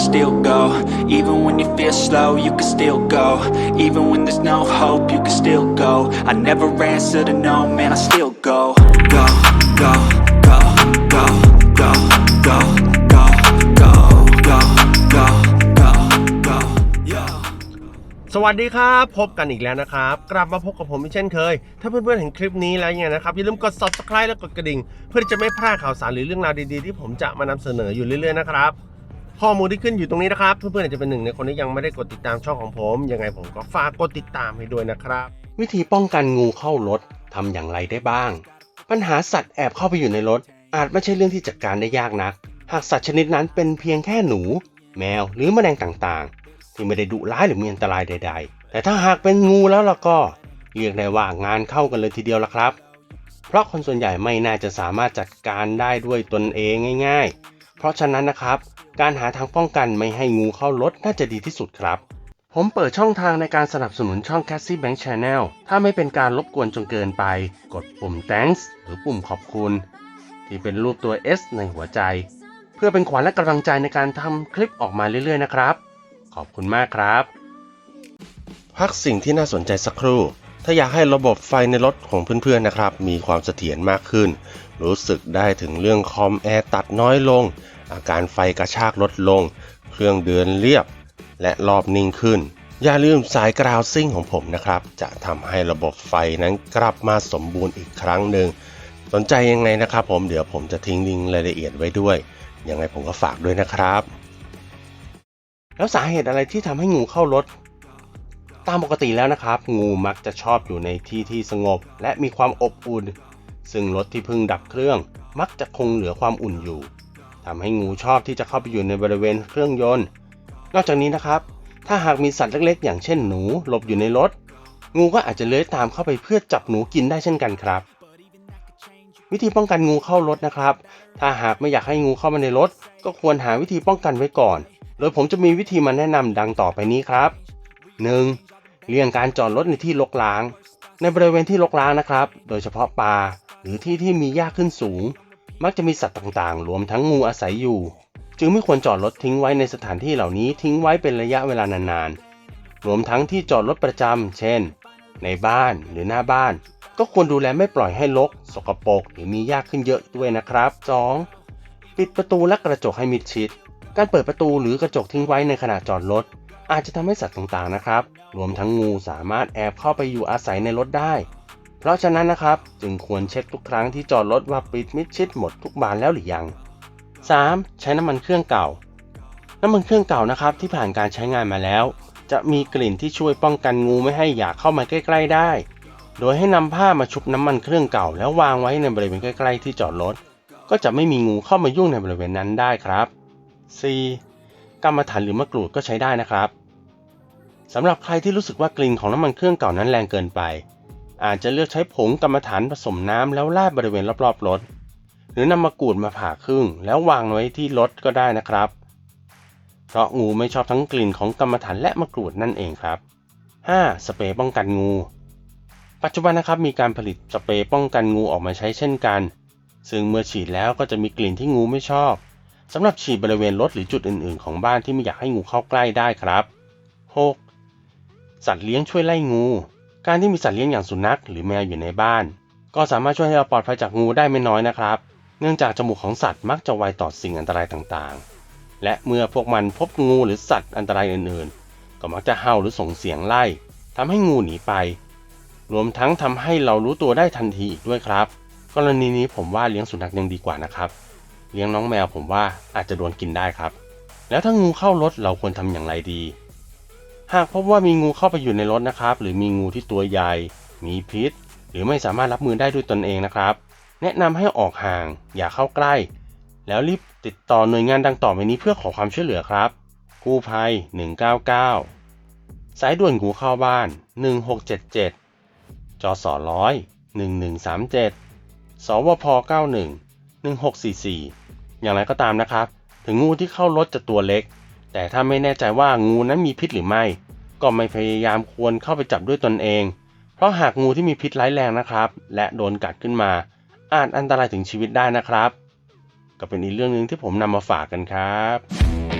still go. Even when you feel slow, you can still go. Even when there's no hope, you can still go. I never answer to no, man, I still go. Go, go, go, go, go, go, go, go, go, go, go, go, yo. สวัสดีครับ พบกันอีกแล้วนะครับ กลับมาพบกับผมอีกเช่นเคย ถ้าเพื่อนๆเห็นคลิปนี้แล้วเนี่ยนะครับอย่าลืมกด subscribe และกดกระดิ่ง เพื่อที่จะไม่พลาดข่าวสารหรือเรื่องราวดีๆ ที่ผมจะมานำเสนออยู่เรื่อยๆนะครับ ข้อมูลที่ขึ้นอยู่ตรงนี้นะครับ เพื่อนๆอาจจะเป็นหนึ่งในคนที่ยังไม่ได้กดติดตามช่องของผม ยังไงผมก็ฝากกดติดตามให้ด้วยนะครับ วิธีป้องกันงูเข้ารถทำอย่างไรได้บ้าง ปัญหาสัตว์แอบเข้าไปอยู่ในรถ อาจไม่ใช่เรื่องที่จัดการได้ยากนัก หากสัตว์ชนิดนั้นเป็นเพียงแค่หนู แมวหรือแมลงต่างๆ ที่ไม่ได้ดุร้ายหรือมีอันตรายใด ๆ แต่ถ้าหากเป็นงูแล้วล่ะก็เรียกได้ว่างานเข้ากันเลยทีเดียวละครับ เพราะคนส่วนใหญ่ไม่น่าจะสามารถจัดการได้ด้วยตนเองง่าย ๆ เพราะฉะนั้นนะครับ การหาทางป้องกันไม่ให้งูเข้ารถน่าจะดีที่สุดครับ ผมเปิดช่องทางในการสนับสนุนช่อง Cassie Bank Channel ถ้าไม่เป็นการรบกวนจนเกินไป กดปุ่ม thanks หรือปุ่มขอบคุณ ที่เป็นรูปตัว S ในหัวใจ เพื่อเป็นขวัญและกำลังใจในการทำคลิปออกมาเรื่อยๆนะครับ ขอบคุณมากครับ พักสิ่งที่น่าสนใจสักครู่ถ้าอยากให้ระบบไฟในรถของเพื่อนๆนะครับ มีความเสถียรมากขึ้น รู้สึกได้ถึงเรื่องคอมแอร์ตัดน้อยลง อาการไฟกระชากลดลง เครื่องเดินเรียบ และรอบนิ่งขึ้น อย่าลืมสายกราวซิ่งของผมนะครับ จะทำให้ระบบไฟนั้นกลับมาสมบูรณ์อีกครั้งหนึ่ง สนใจยังไงนะครับผมเดี๋ยวผมจะทิ้งลิงก์รายละเอียดไว้ด้วย ยังไงผมก็ฝากด้วยนะครับ แล้วสาเหตุอะไรที่ทำให้งูเข้ารถตามปกติแล้วนะครับ งูมักจะชอบอยู่ในที่ที่สงบ และมีความอบอุ่น ซึ่งรถที่เพิ่งดับเครื่อง มักจะคงเหลือความอุ่นอยู่ ทำให้งูชอบที่จะเข้าไปอยู่ในบริเวณเครื่องยนต์ นอกจากนี้นะครับ ถ้าหากมีสัตว์เล็กๆ อย่างเช่นหนูหลบอยู่ในรถ งูก็อาจจะเลื้อยตามเข้าไปเพื่อจับหนูกินได้เช่นกันครับ วิธีป้องกันงูเข้ารถนะครับ ถ้าหากไม่อยากให้งูเข้ามาในรถ ก็ควรหาวิธีป้องกันไว้ก่อน โดยผมจะมีวิธีมาแนะนำดังต่อไปนี้ครับ 1. เลี่ยงการจอดรถในที่รกร้าง ในบริเวณที่รกร้างนะครับ โดยเฉพาะป่าหรือที่ที่มีหญ้าขึ้นสูง มักจะมีสัตว์ต่างๆ รวมทั้งงูอาศัยอยู่ จึงไม่ควรจอดรถทิ้งไว้ในสถานที่เหล่านี้ทิ้งไว้เป็นระยะเวลานานๆ รวมทั้งที่จอดรถประจำเช่น ในบ้านหรือหน้าบ้าน ก็ควรดูแลไม่ปล่อยให้รกสกปรกหรือมีหญ้าขึ้นเยอะด้วยนะครับ 2. ปิดประตูและกระจกให้มิดชิด การเปิดประตูหรือกระจกทิ้งไว้ในขณะจอดรถอาจจะทำให้สัตว์ต่างๆนะครับ รวมทั้งงูสามารถแอบเข้าไปอยู่อาศัยในรถได้ เพราะฉะนั้นนะครับจึงควรเช็คทุกครั้งที่จอดรถว่าปิดมิดชิดหมดทุกบานแล้วหรือยัง 3. ใช้น้ำมันเครื่องเก่า น้ำมันเครื่องเก่านะครับที่ผ่านการใช้งานมาแล้ว จะมีกลิ่นที่ช่วยป้องกันงูไม่ให้อยากเข้ามาใกล้ ๆ ได้ โดยให้นำผ้ามาชุบน้ำมันเครื่องเก่า แล้ววางไว้ในบริเวณใกล้ ๆ ที่จอดรถ ก็จะไม่มีงูเข้ามายุ่งในบริเวณนั้นได้ครับ 4. กรรมฐานหรือมะกรูดก็ใช้ได้นะครับสำหรับใครที่รู้สึกว่ากลิ่นของน้ำมันเครื่องเก่านั้นแรงเกินไป อาจจะเลือกใช้ผงกรรมฐานผสมน้ำแล้วราดบริเวณรอบๆรถ หรือนำมะกรูดมาผ่าครึ่ง แล้ววางไว้ที่รถก็ได้นะครับ เพราะงูไม่ชอบทั้งกลิ่นของกรรมฐานและมะกรูดนั่นเองครับ 5. สเปรย์ป้องกันงู ปัจจุบันนะครับมีการผลิตสเปรย์ป้องกันงูออกมาใช้เช่นกัน ซึ่งเมื่อฉีดแล้วก็จะมีกลิ่นที่งูไม่ชอบสำหรับฉีดบริเวณรถหรือจุดอื่นๆ ของบ้านที่ไม่อยากให้งูเข้าใกล้ได้ครับ 6. สัตว์เลี้ยงช่วยไล่งู การที่มีสัตว์เลี้ยงอย่างสุนัขหรือแมวอยู่ในบ้าน ก็สามารถช่วยให้เราปลอดภัยจากงูได้ไม่น้อยนะครับ เนื่องจากจมูกของสัตว์มักจะไวต่อสิ่งอันตรายต่างๆ และเมื่อพวกมันพบงูหรือสัตว์อันตรายอื่นๆ ก็มักจะเห่าหรือส่งเสียงไล่ทำให้งูหนีไป รวมทั้งทำให้เรารู้ตัวได้ทันทีอีกด้วยครับ กรณีนี้ผมว่าเลี้ยงสุนัขยังดีกว่านะครับ เลี้ยงน้องแมวผมว่าอาจจะโดนกินได้ครับ แล้วถ้างูเข้ารถเราควรทำอย่างไรดี หากพบว่ามีงูเข้าไปอยู่ในรถนะครับ หรือมีงูที่ตัวใหญ่ มีพิษ หรือไม่สามารถรับมือได้ด้วยตนเองนะครับ แนะนำให้ออกห่าง อย่าเข้าใกล้ แล้วรีบติดต่อหน่วยงานดังต่อไปนี้เพื่อขอความช่วยเหลือครับ กู้ภัย 199 สายด่วนงูเข้าบ้าน 1677 จสร้อย1137 สวพ 91 1644 อย่างไรก็ตามนะครับ ถึงงูที่เข้ารถจะตัวเล็ก แต่ถ้าไม่แน่ใจว่างูนั้นมีพิษหรือไม่ ก็ไม่พยายามควรเข้าไปจับด้วยตนเอง เพราะหากงูที่มีพิษร้ายแรงนะครับ และโดนกัดขึ้นมา อาจอันตรายถึงชีวิตได้นะครับ ก็เป็นอีกเรื่องหนึ่งที่ผมนำมาฝากกันครับ